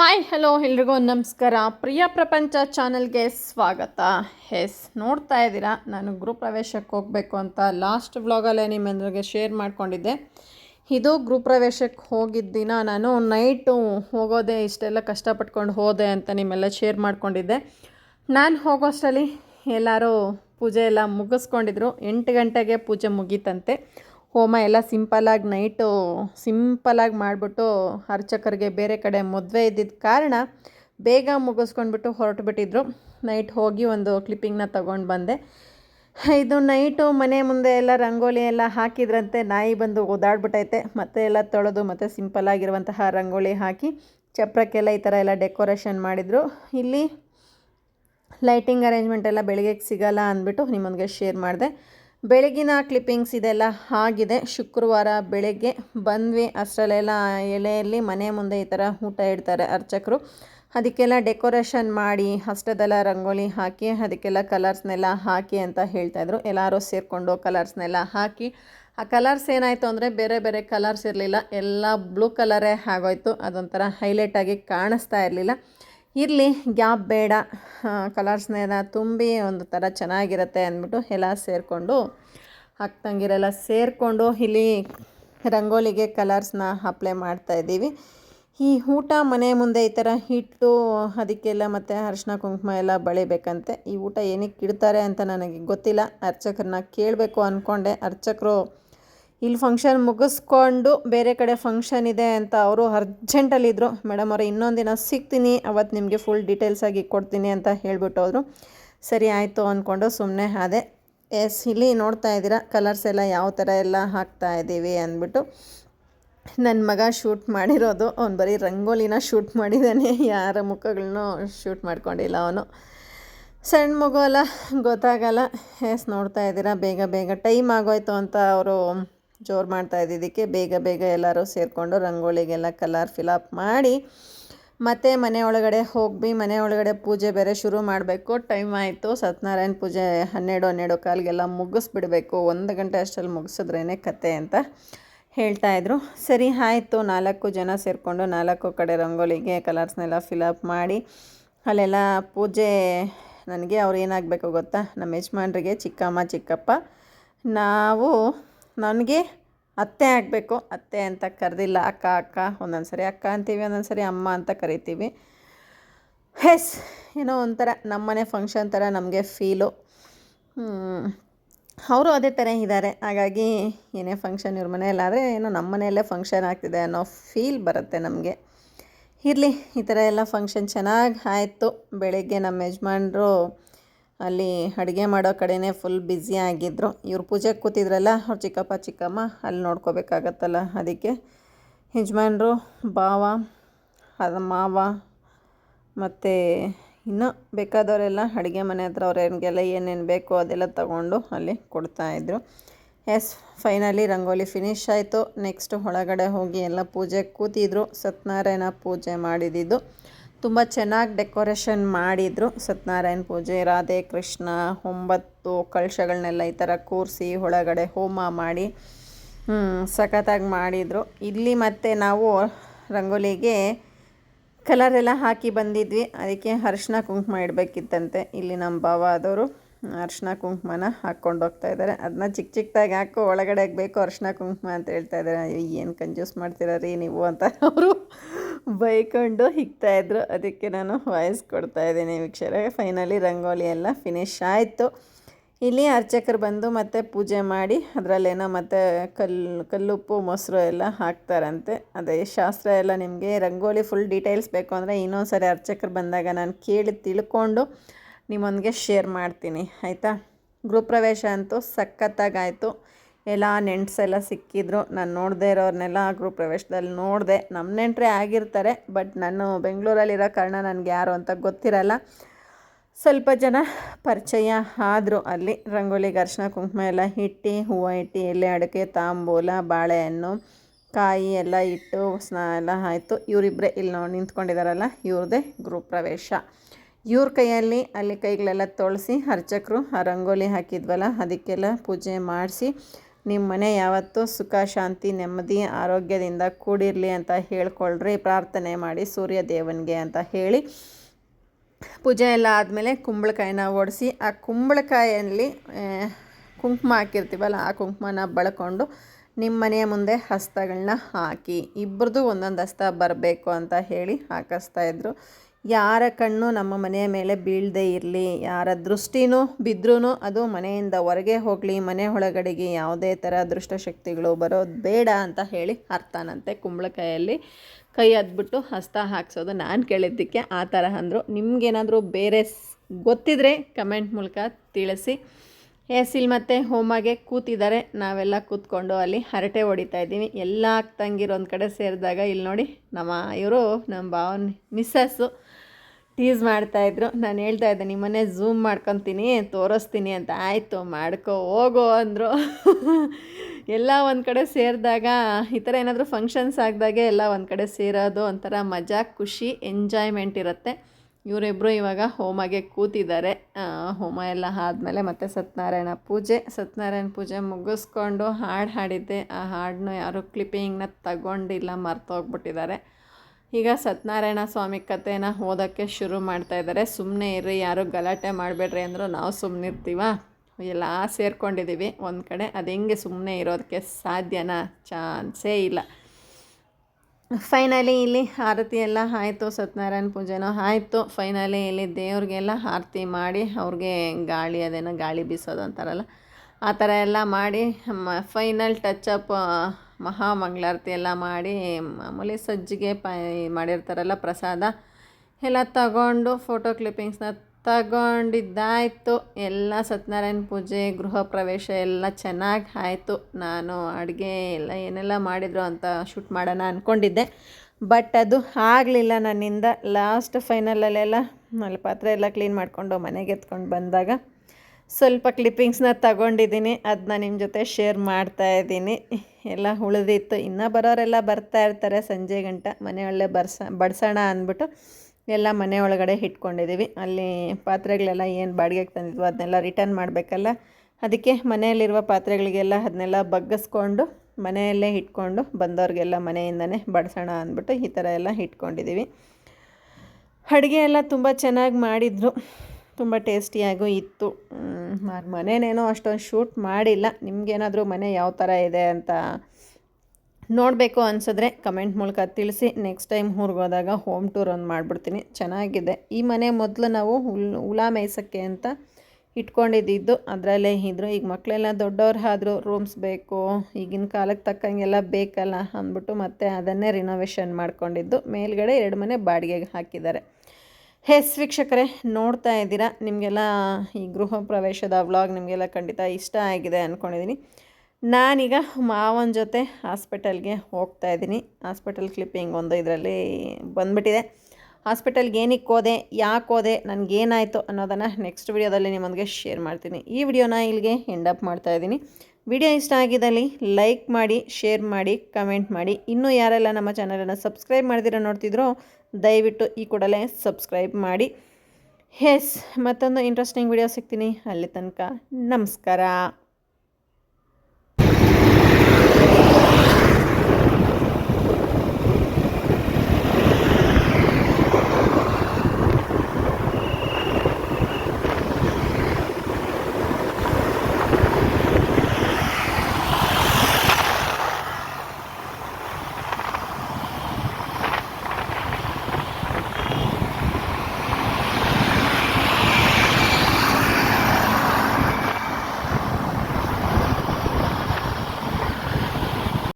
Hi hello ಎಲ್ರಿಗೂ ನಮಸ್ಕಾರ. ಪ್ರಿಯ ಪ್ರಪಂಚ ಚಾನಲ್ಗೆ ಸ್ವಾಗತ. ಎಸ್ ನೋಡ್ತಾ ಇದ್ದೀರಾ? ನಾನು ಗೃಹ ಪ್ರವೇಶಕ್ಕೆ ಹೋಗಬೇಕು ಅಂತ ಲಾಸ್ಟ್ ವ್ಲಾಗಲ್ಲೇ ನಿಮ್ಮೆಲ್ಲರಿಗೆ ಶೇರ್ ಮಾಡಿಕೊಂಡಿದ್ದೆ. ಇದು ಗೃಹ ಪ್ರವೇಶಕ್ಕೆ ಹೋಗಿದ್ದ ದಿನ. ನಾನು ನೈಟು ಹೋಗೋದೆ ಇಷ್ಟೆಲ್ಲ ಕಷ್ಟಪಟ್ಕೊಂಡು ಹೋದೆ ಅಂತ ನಿಮ್ಮೆಲ್ಲ ಶೇರ್ ಮಾಡಿಕೊಂಡಿದ್ದೆ. ನಾನು ಹೋಗೋಷ್ಟರಲ್ಲಿ ಎಲ್ಲರೂ ಪೂಜೆ ಎಲ್ಲ ಮುಗಿಸ್ಕೊಂಡಿದ್ರು. ಎಂಟು ಗಂಟೆಗೆ ಪೂಜೆ ಮುಗೀತಂತೆ. ಹೋಮ ಎಲ್ಲ ಸಿಂಪಲಾಗಿ ನೈಟು ಸಿಂಪಲಾಗಿ ಮಾಡಿಬಿಟ್ಟು ಅರ್ಚಕರಿಗೆ ಬೇರೆ ಕಡೆ ಮದುವೆ ಇದ್ದಿದ್ದ ಕಾರಣ ಬೇಗ ಮುಗಿಸ್ಕೊಂಡ್ಬಿಟ್ಟು ಹೊರಟು ಬಿಟ್ಟಿದ್ರು ನೈಟ್ ಹೋಗಿ ಒಂದು ಕ್ಲಿಪ್ಪಿಂಗ್ನ ತೊಗೊಂಡು ಬಂದೆ. ಇದು ನೈಟು ಮನೆ ಮುಂದೆ ಎಲ್ಲ ರಂಗೋಲಿ ಎಲ್ಲ ಹಾಕಿದ್ರಂತೆ, ನಾಯಿ ಬಂದು ಓದಾಡ್ಬಿಟ್ಟೈತೆ. ಮತ್ತೆ ಎಲ್ಲ ತೊಳೆದು ಮತ್ತು ಸಿಂಪಲಾಗಿರುವಂತಹ ರಂಗೋಲಿ ಹಾಕಿ ಚಪ್ರಕ್ಕೆಲ್ಲ ಈ ಥರ ಎಲ್ಲ ಡೆಕೋರೇಷನ್ ಮಾಡಿದರು. ಇಲ್ಲಿ ಲೈಟಿಂಗ್ ಅರೇಂಜ್ಮೆಂಟ್ ಎಲ್ಲ ಬೆಳಗ್ಗೆಗೆ ಸಿಗಲ್ಲ ಅಂದ್ಬಿಟ್ಟು ನಿಮ್ಮೊಂದಿಗೆ ಶೇರ್ ಮಾಡಿದೆ. ಬೆಳಗಿನ ಕ್ಲಿಪ್ಪಿಂಗ್ಸ್ ಇದೆಲ್ಲ ಆಗಿದೆ. ಶುಕ್ರವಾರ ಬೆಳಗ್ಗೆ ಬಂದ್ವಿ. ಅಷ್ಟರಲ್ಲೆಲ್ಲ ಎಲೆಯಲ್ಲಿ ಮನೆ ಮುಂದೆ ಈ ಥರ ಊಟ ಇಡ್ತಾರೆ ಅರ್ಚಕರು. ಅದಕ್ಕೆಲ್ಲ ಡೆಕೋರೇಷನ್ ಮಾಡಿ ಅಷ್ಟದೆಲ್ಲ ರಂಗೋಲಿ ಹಾಕಿ, ಅದಕ್ಕೆಲ್ಲ ಕಲರ್ಸ್ನೆಲ್ಲ ಹಾಕಿ ಅಂತ ಹೇಳ್ತಾಯಿದ್ರು ಎಲ್ಲರೂ ಸೇರಿಕೊಂಡು ಕಲರ್ಸ್ನೆಲ್ಲ ಹಾಕಿ. ಆ ಕಲರ್ಸ್ ಏನಾಯಿತು ಅಂದರೆ ಬೇರೆ ಬೇರೆ ಕಲರ್ಸ್ ಇರಲಿಲ್ಲ. ಎಲ್ಲ ಬ್ಲೂ ಕಲರೇ ಆಗೋಯ್ತು. ಅದೊಂಥರ ಹೈಲೈಟಾಗಿ ಕಾಣಿಸ್ತಾ ಇರಲಿಲ್ಲ. ಇರಲಿ, ಗ್ಯಾಪ್ ಬೇಡ. ಕಲರ್ಸ್ನೆಲ್ಲ ತುಂಬಿ ಒಂದು ಥರ ಚೆನ್ನಾಗಿರುತ್ತೆ ಅಂದ್ಬಿಟ್ಟು ಎಲ್ಲ ಸೇರಿಕೊಂಡು ಅಕ್ಕಂಗಿರೆಲ್ಲ ಸೇರಿಕೊಂಡು ಇಲ್ಲಿ ರಂಗೋಲಿಗೆ ಕಲರ್ಸ್ನ ಅಪ್ಲೈ ಮಾಡ್ತಾಯಿದ್ದೀವಿ ಈ ಊಟ ಮನೆ ಮುಂದೆ ಈ ಥರ ಹಿಟ್ಟು, ಅದಕ್ಕೆಲ್ಲ ಮತ್ತು ಅರಿಶಿನ ಕುಂಕುಮ ಎಲ್ಲ ಬಳಿಬೇಕಂತೆ. ಈ ಊಟ ಏನಕ್ಕೆ ಇಡ್ತಾರೆ ಅಂತ ನನಗೆ ಗೊತ್ತಿಲ್ಲ. ಅರ್ಚಕರನ್ನ ಕೇಳಬೇಕು ಅಂದ್ಕೊಂಡೆ ಅರ್ಚಕರು ಇಲ್ಲಿ ಫಂಕ್ಷನ್ ಮುಗಿಸ್ಕೊಂಡು ಬೇರೆ ಕಡೆ ಫಂಕ್ಷನ್ ಇದೆ ಅಂತ ಅವರು ಅರ್ಜೆಂಟಲ್ಲಿದ್ದರು ಮೇಡಮ್ ಅವರೇ, ಇನ್ನೊಂದು ದಿನ ಸಿಗ್ತೀನಿ. ಅವತ್ತು ನಿಮಗೆ ಫುಲ್ ಡೀಟೇಲ್ಸಾಗಿ ಕೊಡ್ತೀನಿ ಅಂತ ಹೇಳ್ಬಿಟ್ಟು ಹೋದರು. ಸರಿ, ಆಯಿತು ಅಂದ್ಕೊಂಡು ಸುಮ್ಮನೆ ಅದೇ ಎಸ್, ಇಲ್ಲಿ ನೋಡ್ತಾ ಇದ್ದೀರಾ ಕಲರ್ಸ್ ಎಲ್ಲ ಯಾವ ಥರ ಎಲ್ಲ ಹಾಕ್ತಾ ಇದ್ದೀವಿ ಅಂದ್ಬಿಟ್ಟು. ನನ್ನ ಮಗ ಶೂಟ್ ಮಾಡಿರೋದು, ಅವ್ನು ಬರೀ ರಂಗೋಲಿನ ಶೂಟ್ ಮಾಡಿದ್ದಾನೆ ಯಾರ ಮುಖಗಳನ್ನೂ ಶೂಟ್ ಮಾಡ್ಕೊಂಡಿಲ್ಲ ಅವನು. ಸಣ್ಣ ಮಗು ಅಲ್ಲ, ಗೊತ್ತಾಗಲ್ಲ. ಎಸ್, ನೋಡ್ತಾ ಇದ್ದೀರಾ, ಬೇಗ ಬೇಗ ಟೈಮ್ ಆಗೋಯ್ತು ಅಂತ ಅವರು ಜೋರು ಮಾಡ್ತಾ ಇದ್ದಿದ್ದಕ್ಕೆ ಬೇಗ ಬೇಗ ಎಲ್ಲರೂ ಸೇರಿಕೊಂಡು ರಂಗೋಲಿಗೆಲ್ಲ ಕಲರ್ ಫಿಲಪ್ ಮಾಡಿ ಮತ್ತು ಮನೆ ಒಳಗಡೆ ಹೋಗಿ ಮನೆ ಒಳಗಡೆ ಪೂಜೆ ಬೇರೆ ಶುರು ಮಾಡಬೇಕು. ಟೈಮ್ ಆಯಿತು. ಸತ್ಯನಾರಾಯಣ ಪೂಜೆ ಹನ್ನೆರಡು ಹನ್ನೆರಡು ಕಾಲಿಗೆಲ್ಲ ಮುಗಿಸ್ಬಿಡಬೇಕು. ಒಂದು ಗಂಟೆ ಅಷ್ಟರಲ್ಲಿ ಮುಗಿಸಿದ್ರೇ ಕತೆ ಅಂತ ಹೇಳ್ತಾಯಿದ್ರು ಸರಿ, ಆಯಿತು. ನಾಲ್ಕು ಜನ ಸೇರಿಕೊಂಡು ನಾಲ್ಕು ಕಡೆ ರಂಗೋಲಿಗೆ ಕಲರ್ಸ್ನೆಲ್ಲ ಫಿಲಪ್ ಮಾಡಿ ಅಲ್ಲೆಲ್ಲ ಪೂಜೆ ನನಗೆ ಅವ್ರು ಏನಾಗಬೇಕು ಗೊತ್ತಾ? ನಮ್ಮ ಯಜಮಾನ್ರಿಗೆ ಚಿಕ್ಕಮ್ಮ, ಚಿಕ್ಕಪ್ಪ, ನಾವು ನನಗೆ ಅತ್ತೆ ಆಗಬೇಕು. ಅತ್ತೆ ಅಂತ ಕರೆದಿಲ್ಲ, ಅಕ್ಕ ಅಕ್ಕ ಒಂದೊಂದು ಸರಿ ಅಕ್ಕ ಅಂತೀವಿ ಒಂದೊಂದು ಸರಿ ಅಮ್ಮ ಅಂತ ಕರಿತೀವಿ. ಹೆಸ್ ಏನೋ ಒಂಥರ ನಮ್ಮನೆ ಫಂಕ್ಷನ್ ಥರ ನಮಗೆ ಫೀಲು ಅವರು ಅದೇ ಥರ ಇದ್ದಾರೆ. ಹಾಗಾಗಿ ಏನೇ ಫಂಕ್ಷನ್ ಇವ್ರ ಮನೆಯಲ್ಲಾದರೆ ಏನೋ ನಮ್ಮ ಮನೆಯಲ್ಲೇ ಫಂಕ್ಷನ್ ಆಗ್ತಿದೆ ಅನ್ನೋ ಫೀಲ್ ಬರುತ್ತೆ ನಮಗೆ. ಇರಲಿ, ಈ ಥರ ಎಲ್ಲ ಫಂಕ್ಷನ್ ಚೆನ್ನಾಗಿ ಆಯಿತು. ಬೆಳಗ್ಗೆ ನಮ್ಮ ಯಜಮಾನ್ರು ಅಲ್ಲಿ ಅಡುಗೆ ಮಾಡೋ ಕಡೆನೇ ಫುಲ್ ಬ್ಯುಸಿ ಆಗಿದ್ದರು ಇವ್ರು ಪೂಜೆಗೆ ಕೂತಿದ್ರಲ್ಲ, ಅವ್ರ ಚಿಕ್ಕಪ್ಪ, ಚಿಕ್ಕಮ್ಮ, ಅಲ್ಲಿ ನೋಡ್ಕೋಬೇಕಾಗತ್ತಲ್ಲ. ಅದಕ್ಕೆ ಯಜಮಾನ್ರು, ಭಾವ, ಅದು ಮಾವ ಮತ್ತು ಇನ್ನೂ ಬೇಕಾದವರೆಲ್ಲ ಅಡುಗೆ ಮನೆ ಹತ್ರ ಅವ್ರಿಗೆಲ್ಲ ಏನೇನು ಬೇಕೋ ಅದೆಲ್ಲ ತಗೊಂಡು ಅಲ್ಲಿ ಕೊಡ್ತಾಯಿದ್ರು ಎಸ್ ಫೈನಲಿ ರಂಗೋಲಿ ಫಿನಿಶ್ ಆಯಿತು. ನೆಕ್ಸ್ಟ್ ಒಳಗಡೆ ಹೋಗಿ ಎಲ್ಲ ಪೂಜೆ ಕೂತಿದ್ರು. ಸತ್ಯನಾರಾಯಣ ಪೂಜೆ ಮಾಡಿದ್ದು ತುಂಬ ಚೆನ್ನಾಗಿ ಡೆಕೋರೇಷನ್ ಮಾಡಿದರು. ಸತ್ಯನಾರಾಯಣ ಪೂಜೆ, ರಾಧೆ ಕೃಷ್ಣ, ಒಂಬತ್ತು ಕಳಶಗಳನ್ನೆಲ್ಲ ಈ ಥರ ಕೂರಿಸಿ ಒಳಗಡೆ ಹೋಮ ಮಾಡಿ ಸಖತ್ತಾಗಿ ಮಾಡಿದರು. ಇಲ್ಲಿ ಮತ್ತೆ ನಾವು ರಂಗೋಲಿಗೆ ಕಲರೆಲ್ಲ ಹಾಕಿ ಬಂದಿದ್ವಿ. ಅದಕ್ಕೆ ಅರಿಶಿನ ಕುಂಕುಮ ಇಡಬೇಕಿತ್ತಂತೆ ಇಲ್ಲಿ ನಮ್ಮ ಭಾವ ಆದವರು ಅರಿಶಿನ ಕುಂಕುಮನ ಹಾಕ್ಕೊಂಡು ಹೋಗ್ತಾ ಇದ್ದಾರೆ. ಅದನ್ನ ಚಿಕ್ಕ ಚಿಕ್ಕದಾಗಿ ಹಾಕು, ಒಳಗಡೆ ಬೇಕು ಅರ್ಶಿನ ಕುಂಕುಮ ಅಂತ ಹೇಳ್ತಾ ಇದ್ದಾರೆ. ಏನು ಕಂಜೂಸ್ ಮಾಡ್ತೀರ ರೀ ನೀವು ಅಂತ ಅವರು ಬೈಕೊಂಡು ಇದ್ರು. ಅದಕ್ಕೆ ನಾನು ವಾಯ್ಸ್ ಕೊಡ್ತಾ ಇದ್ದೀನಿ ವೀಕ್ಷರ. ಫೈನಲಿ ರಂಗೋಲಿ ಎಲ್ಲ ಫಿನಿಶ್ ಆಯಿತು. ಇಲ್ಲಿ ಅರ್ಚಕರು ಬಂದು ಮತ್ತೆ ಪೂಜೆ ಮಾಡಿ, ಅದರಲ್ಲೇನೋ ಮತ್ತು ಕಲ್ಲು ಕಲ್ಲುಪ್ಪು, ಮೊಸರು ಎಲ್ಲ ಹಾಕ್ತಾರಂತೆ. ಅದೇ ಶಾಸ್ತ್ರ ಎಲ್ಲ ನಿಮಗೆ ರಂಗೋಲಿ ಫುಲ್ ಡೀಟೇಲ್ಸ್ ಬೇಕು ಅಂದರೆ ಇನ್ನೊಂದು ಸರಿ ಅರ್ಚಕರು ಬಂದಾಗ ನಾನು ಕೇಳಿ ತಿಳ್ಕೊಂಡು ನಿಮ್ಮೊಂದಿಗೆ ಶೇರ್ ಮಾಡ್ತೀನಿ, ಆಯಿತಾ? ಗ್ರೂಪ್ ಪ್ರವೇಶ ಅಂತೂ ಸಖತ್ತಾಗಾಯಿತು. ಎಲ್ಲ ನೆಂಟ್ಸೆಲ್ಲ ಸಿಕ್ಕಿದ್ರು. ನಾನು ನೋಡದೆ ಇರೋರನ್ನೆಲ್ಲ ಗ್ರೂಪ್ ಪ್ರವೇಶದಲ್ಲಿ ನೋಡಿದೆ. ನಮ್ಮ ನೆಂಟ್ರೆ ಆಗಿರ್ತಾರೆ ಬಟ್ ನಾನು ಬೆಂಗಳೂರಲ್ಲಿರೋ ಕಾರಣ ನನಗೆ ಯಾರು ಅಂತ ಗೊತ್ತಿರಲ್ಲ. ಸ್ವಲ್ಪ ಜನ ಪರಿಚಯ ಆದರು ಅಲ್ಲಿ. ರಂಗೋಲಿ ಅರ್ಶಿನ ಕುಂಕುಮ ಎಲ್ಲ ಇಟ್ಟು, ಹೂವು ಇಟ್ಟು, ಎಲೆ, ಅಡಿಕೆ, ತಾಂಬೂಲ, ಬಾಳೆಹಣ್ಣು, ಕಾಯಿ ಎಲ್ಲ ಇಟ್ಟು, ಸ್ನಾನ ಎಲ್ಲ ಆಯಿತು. ಇವರಿಬ್ಬರೇ ಇಲ್ಲಿ ನೋಡಿ ನಿಂತ್ಕೊಂಡಿದ್ದಾರಲ್ಲ ಇವ್ರದ್ದೇ ಗೃಹ ಪ್ರವೇಶ. ಇವ್ರ ಕೈಯಲ್ಲಿ ಅಲ್ಲಿ ಕೈಗಳೆಲ್ಲ ತೊಳಸಿ ಅರ್ಚಕರು ಆ ರಂಗೋಲಿ ಹಾಕಿದ್ವಲ್ಲ, ಅದಕ್ಕೆಲ್ಲ ಪೂಜೆ ಮಾಡಿಸಿ ನಿಮ್ಮ ಮನೆ ಯಾವತ್ತೂ ಸುಖ, ಶಾಂತಿ, ನೆಮ್ಮದಿ, ಆರೋಗ್ಯದಿಂದ ಕೂಡಿರಲಿ ಅಂತ ಹೇಳ್ಕೊಳ್ರಿ, ಪ್ರಾರ್ಥನೆ ಮಾಡಿ ಸೂರ್ಯ ದೇವನಿಗೆ ಅಂತ ಹೇಳಿ ಪೂಜೆ ಎಲ್ಲ ಆದಮೇಲೆ ಕುಂಬಳಕಾಯಿನ ಓಡಿಸಿ ಆ ಕುಂಬಳಕಾಯಲ್ಲಿ ಕುಂಕುಮ ಹಾಕಿರ್ತೀವಲ್ಲ, ಆ ಕುಂಕುಮನ ಬಳಕೊಂಡು ನಿಮ್ಮ ಮನೆಯ ಮುಂದೆ ಹಸ್ತಗಳನ್ನ ಹಾಕಿ ಇಬ್ಬರದು ಒಂದೊಂದು ಹಸ್ತ ಬರಬೇಕು ಅಂತ ಹೇಳಿ ಹಾಕಿಸ್ತಾಯಿದ್ರು ಯಾರ ಕಣ್ಣು ನಮ್ಮ ಮನೆಯ ಮೇಲೆ ಬೀಳದೇ ಇರಲಿ, ಯಾರ ದೃಷ್ಟಿನೂ ಬಿದ್ದರೂ ಅದು ಮನೆಯಿಂದ ಹೊರಗೆ ಹೋಗಲಿ, ಮನೆ ಒಳಗಡೆಗೆ ಯಾವುದೇ ಥರ ದೃಷ್ಟಶಕ್ತಿಗಳು ಬರೋದು ಬೇಡ ಅಂತ ಹೇಳಿ ಅರ್ಥನಂತೆ ಕುಂಬಳಕಾಯಲ್ಲಿ. ಕೈ ಅದ್ಬಿಟ್ಟು ಹಸ್ತ ಹಾಕ್ಸೋದು ನಾನು ಕೇಳಿದ್ದಕ್ಕೆ ಆ ಥರ ಅಂದರು. ನಿಮಗೇನಾದರೂ ಬೇರೆ ಗೊತ್ತಿದ್ರೆ ಕಮೆಂಟ್ ಮೂಲಕ ತಿಳಿಸಿ. ಎಸ್ ಮತ್ತು ಹೋಮಾಗೆ ಕೂತಿದ್ದಾರೆ. ನಾವೆಲ್ಲ ಕೂತ್ಕೊಂಡು ಅಲ್ಲಿ ಹರಟೆ ಹೊಡಿತಾ ಇದ್ದೀವಿ. ಎಲ್ಲ ತಂಗಿರೋ ಒಂದು ಕಡೆ ಸೇರಿದಾಗ ಇಲ್ಲಿ ನೋಡಿ ನಮ್ಮ ಇವರು, ನಮ್ಮ ಭಾವನ ಮಿಸ್ಸಸ್ಸು ಟೀಸ್ ಮಾಡ್ತಾಯಿದ್ರು ನಾನು ಹೇಳ್ತಾ ಇದ್ದೆ, ನಿಮ್ಮನ್ನೇ ಝೂಮ್ ಮಾಡ್ಕೊತೀನಿ, ತೋರಿಸ್ತೀನಿ ಅಂತ. ಆಯಿತು, ಮಾಡ್ಕೊ, ಹೋಗೋ ಅಂದರು. ಎಲ್ಲ ಒಂದು ಕಡೆ ಸೇರಿದಾಗ, ಈ ಥರ ಏನಾದರೂ ಫಂಕ್ಷನ್ಸ್ ಆಗಿದಾಗೆ ಎಲ್ಲ ಒಂದು ಕಡೆ ಸೇರೋದು ಒಂಥರ ಮಜಾ, ಖುಷಿ ಎಂಜಾಯ್ಮೆಂಟ್ ಇರುತ್ತೆ. ಇವರಿಬ್ಬರು ಇವಾಗ ಹೋಮಗೆ ಕೂತಿದ್ದಾರೆ. ಹೋಮ ಎಲ್ಲ ಆದಮೇಲೆ ಮತ್ತೆ ಸತ್ಯನಾರಾಯಣ ಪೂಜೆ. ಸತ್ಯನಾರಾಯಣ ಪೂಜೆ ಮುಗಿಸ್ಕೊಂಡು ಹಾಡು ಹಾಡಿದ್ದೆ. ಆ ಹಾಡನ್ನ ಯಾರು ಕ್ಲಿಪ್ಪಿಂಗ್ನ ತಗೊಂಡಿಲ್ಲ ಮರ್ತೋಗ್ಬಿಟ್ಟಿದ್ದಾರೆ ಈಗ ಸತ್ಯನಾರಾಯಣ ಸ್ವಾಮಿ ಕಥೆನ ಓದೋಕ್ಕೆ ಶುರು ಮಾಡ್ತಾ ಇದ್ದಾರೆ. ಸುಮ್ಮನೆ ಇರ್ರಿ, ಯಾರು ಗಲಾಟೆ ಮಾಡಬೇಡ್ರಿ ಅಂದರು ನಾವು ಸುಮ್ಮನಿರ್ತೀವ ಎಲ್ಲ ಸೇರ್ಕೊಂಡಿದ್ದೀವಿ ಒಂದು ಕಡೆ. ಅದು ಹೆಂಗೆ ಸುಮ್ಮನೆ ಇರೋದಕ್ಕೆ ಸಾಧ್ಯನಾ? ಚಾನ್ಸೇ ಇಲ್ಲ. ಫೈನಲಿ ಇಲ್ಲಿ ಆರತಿ ಎಲ್ಲ ಆಯಿತು, ಸತ್ಯನಾರಾಯಣ ಪೂಜೆನೂ ಆಯಿತು. ಫೈನಲಿ ಇಲ್ಲಿ ದೇವ್ರಿಗೆಲ್ಲ ಆರತಿ ಮಾಡಿ, ಅವ್ರಿಗೆ ಗಾಳಿ ಅದೇನೋ ಗಾಳಿ ಬೀಸೋದು ಅಂತಾರಲ್ಲ, ಆ ಥರ ಎಲ್ಲ ಮಾಡಿ, ಮ ಫೈನಲ್ ಟಚಪ್ ಮಹಾಮಂಗಳಾರತಿ ಎಲ್ಲ ಮಾಡಿ, ಮಾಮೂಲಿ ಸಜ್ಜಿಗೆ ಪ, ಮಾಡಿರ್ತಾರಲ್ಲ ಪ್ರಸಾದ, ಎಲ್ಲ ತಗೊಂಡು ಫೋಟೋ ಕ್ಲಿಪ್ಪಿಂಗ್ಸ್ನ ತಗೊಂಡಿದ್ದಾಯಿತು. ಎಲ್ಲ ಸತ್ಯನಾರಾಯಣ ಪೂಜೆ, ಗೃಹ ಪ್ರವೇಶ ಎಲ್ಲ ಚೆನ್ನಾಗಿ ಆಯಿತು. ನಾನು ಅಡುಗೆ ಎಲ್ಲ ಏನೆಲ್ಲ ಮಾಡಿದ್ರು ಅಂತ ಶೂಟ್ ಮಾಡೋಣ ಅಂದ್ಕೊಂಡಿದ್ದೆ ಬಟ್ ಅದು ಆಗಲಿಲ್ಲ ನನ್ನಿಂದ. ಲಾಸ್ಟ್ ಫೈನಲಲ್ಲೆಲ್ಲ ಅಲ್ಲಿ ಪಾತ್ರೆ ಎಲ್ಲ ಕ್ಲೀನ್ ಮಾಡಿಕೊಂಡು ಮನೆಗೆ ಎತ್ಕೊಂಡು ಬಂದಾಗ ಸ್ವಲ್ಪ ಕ್ಲಿಪ್ಪಿಂಗ್ಸ್ನ ತಗೊಂಡಿದ್ದೀನಿ. ಅದನ್ನ ನಿಮ್ಮ ಜೊತೆ ಶೇರ್ ಮಾಡ್ತಾ ಇದ್ದೀನಿ. ಎಲ್ಲ ಉಳಿದಿತ್ತು. ಇನ್ನೂ ಬರೋರೆಲ್ಲ ಬರ್ತಾ ಇರ್ತಾರೆ. ಸಂಜೆ ಗಂಟ ಮನೆಯೊಳ್ಳೆ ಬರ್ಸ, ಬಡಿಸೋಣ ಅಂದ್ಬಿಟ್ಟು. ಎಲ್ಲ ಮನೆ ಒಳಗಡೆ ಇಟ್ಕೊಂಡಿದ್ದೀವಿ. ಅಲ್ಲಿ ಪಾತ್ರೆಗಳೆಲ್ಲ ಏನು ಬಾಡಿಗೆಗೆ ತಂದಿದ್ವು ಅದನ್ನೆಲ್ಲ ರಿಟರ್ನ್ ಮಾಡಬೇಕಲ್ಲ. ಅದಕ್ಕೆ ಮನೆಯಲ್ಲಿರುವ ಪಾತ್ರೆಗಳಿಗೆಲ್ಲ ಅದನ್ನೆಲ್ಲ ಬಗ್ಗಿಸ್ಕೊಂಡು ಮನೆಯಲ್ಲೇ ಇಟ್ಕೊಂಡು ಬಂದವ್ರಿಗೆಲ್ಲ ಮನೆಯಿಂದನೇ ಬಡಿಸೋಣ ಅಂದ್ಬಿಟ್ಟು ಈ ಥರ ಎಲ್ಲ ಇಟ್ಕೊಂಡಿದ್ದೀವಿ. ಅಡುಗೆ ಎಲ್ಲ ತುಂಬ ಚೆನ್ನಾಗಿ ಮಾಡಿದರು. ತುಂಬ ಟೇಸ್ಟಿಯಾಗೂ ಇತ್ತು. ಮನೇನೇನೋ ಅಷ್ಟೊಂದು ಶೂಟ್ ಮಾಡಿಲ್ಲ. ನಿಮಗೇನಾದರೂ ಮನೆ ಯಾವ ಥರ ಇದೆ ಅಂತ ನೋಡಬೇಕು ಅನಿಸಿದ್ರೆ ಕಮೆಂಟ್ ಮೂಲಕ ತಿಳಿಸಿ. ನೆಕ್ಸ್ಟ್ ಟೈಮ್ ಹೋದಾಗ ಹೋಮ್ ಟೂರ್ ಒಂದು ಮಾಡಿಬಿಡ್ತೀನಿ. ಚೆನ್ನಾಗಿದೆ. ಈ ಮನೆ ಮೊದಲು ನಾವು ಹುಲ್ ಹುಳ ಮೇಯ್ಸೋಕ್ಕೆ ಅಂತ ಇಟ್ಕೊಂಡಿದ್ದು ಅದರಲ್ಲೇ ಇದ್ದರು ಈಗ ಮಕ್ಕಳೆಲ್ಲ ದೊಡ್ಡವ್ರು ಆದರೂ ರೂಮ್ಸ್ ಬೇಕು, ಈಗಿನ ಕಾಲಕ್ಕೆ ತಕ್ಕಂಗೆಲ್ಲ ಬೇಕಲ್ಲ ಅಂದ್ಬಿಟ್ಟು ಮತ್ತೆ ಅದನ್ನೇ ರಿನೋವೇಷನ್ ಮಾಡ್ಕೊಂಡಿದ್ದು. ಮೇಲ್ಗಡೆ ಎರಡು ಮನೆ ಬಾಡಿಗೆಗೆ ಹಾಕಿದ್ದಾರೆ. ಹೆಸ್ ವೀಕ್ಷಕರೇ, ನೋಡ್ತಾ ಇದ್ದೀರಾ? ನಿಮಗೆಲ್ಲ ಈ ಗೃಹ ಪ್ರವೇಶದ ವ್ಲಾಗ್ ನಿಮಗೆಲ್ಲ ಖಂಡಿತ ಇಷ್ಟ ಆಗಿದೆ ಅಂದ್ಕೊಂಡಿದ್ದೀನಿ ನಾನೀಗ ಮಾವನ ಜೊತೆ ಹಾಸ್ಪಿಟಲ್ಗೆ ಹೋಗ್ತಾ ಇದ್ದೀನಿ. ಹಾಸ್ಪಿಟಲ್ ಕ್ಲಿಪ್ಪಿಂಗ್ ಒಂದು ಇದರಲ್ಲಿ ಬಂದುಬಿಟ್ಟಿದೆ. ಹಾಸ್ಪಿಟಲ್ಗೆ ಏನಕ್ಕೆ ಹೋದೆ, ಯಾಕೆ ಹೋದೆ, ನನಗೇನಾಯಿತು ಅನ್ನೋದನ್ನು ನೆಕ್ಸ್ಟ್ ವಿಡಿಯೋದಲ್ಲಿ ನಿಮ್ಮೊಂದಿಗೆ ಶೇರ್ ಮಾಡ್ತೀನಿ. ಈ ವಿಡಿಯೋನ ಇಲ್ಲಿಗೆ ಎಂಡಪ್ ಮಾಡ್ತಾ ಇದ್ದೀನಿ. ವಿಡಿಯೋ ಇಷ್ಟ ಆಗಿದ್ದಲ್ಲಿ ಲೈಕ್ ಮಾಡಿ ಶೇರ್ ಮಾಡಿ ಕಮೆಂಟ್ ಮಾಡಿ. ಇನ್ನೂ ಯಾರೆಲ್ಲ ನಮ್ಮ ಚಾನಲನ್ನು ಸಬ್ಸ್ಕ್ರೈಬ್ ಮಾಡಿದಿರೋ ನೋಡ್ತಿದ್ರೋ, ದಯವಿಟ್ಟು ಈ ಕೂಡಲೇ ಸಬ್ಸ್ಕ್ರೈಬ್ ಮಾಡಿ. ಎಸ್ ಮತ್ತೊಂದು ಇಂಟ್ರೆಸ್ಟಿಂಗ್ ವಿಡಿಯೋ ಸಿಗ್ತೀನಿ. ಅಲ್ಲಿ ತನಕ ನಮಸ್ಕಾರ.